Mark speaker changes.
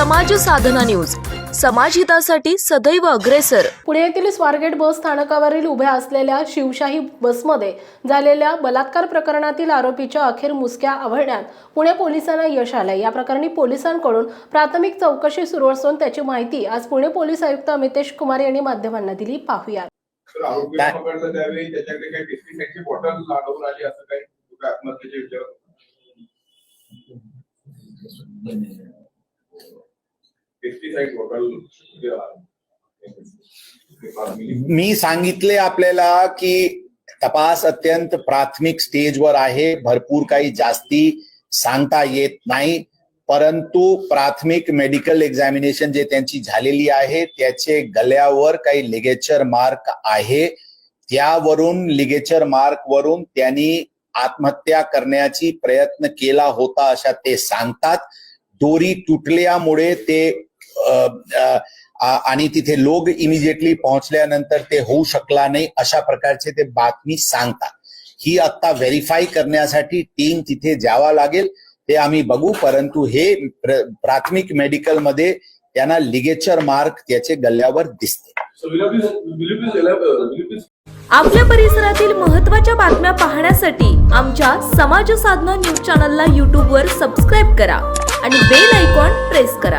Speaker 1: समाज साधना न्यूज. समाजहितासाठी सदैव अग्रेसर.
Speaker 2: पुणे येथील स्वारगेट बस स्थानकावरील उभ्या असलेल्या शिवशाही बसमध्ये झालेल्या बलात्कार प्रकरणातील आरोपीच्या अखेर मुसक्या आवळण्यात पुणे पोलिसांना यश आलंय. या प्रकरणी पोलिसांकडून प्राथमिक चौकशी सुरू असून त्याची माहिती आज पुणे पोलीस आयुक्त अमितेश कुमार यांनी माध्यमांना दिली. पाहूया
Speaker 3: त्याच्याकडे
Speaker 4: मी सांगितले आपल्याला की तपास अत्यंत प्राथमिक स्टेजवर आहे. भरपूर काही जास्ती सांगता येत नाही. परंतु प्राथमिक मेडिकल एक्झामिनेशन जे त्यांची झालेली आहे त्याचे गल्यावर काही लिगेचर मार्क आहे. त्यावरून लिगेचर मार्क वरून त्यांनी आत्महत्या करण्याची प्रयत्न केला होता अशा ते सांगतात. दोरी तुटल्यामुळे ते आणि तिथे लोक इमिजिएटली पोहोचल्यानंतर ते होऊ शकला नाही अशा प्रकारचे ते बातमी सांगतात. ही आता व्हेरीफाय करण्यासाठी टीम तिथे जावा लागेल ते आम्ही बघू. परंतु हे प्र- प्राथमिक मेडिकलमध्ये त्यांना लिगेचर मार्क त्याचे गल्ल्यावर दिसते.
Speaker 1: आपल्या परिसरातील महत्त्वाच्या बातम्या पाहण्यासाठी आमच्या समाज साधना न्यूज चॅनलला यूट्यूबवर सबस्क्राईब करा आणि बेल आयकॉन प्रेस करा.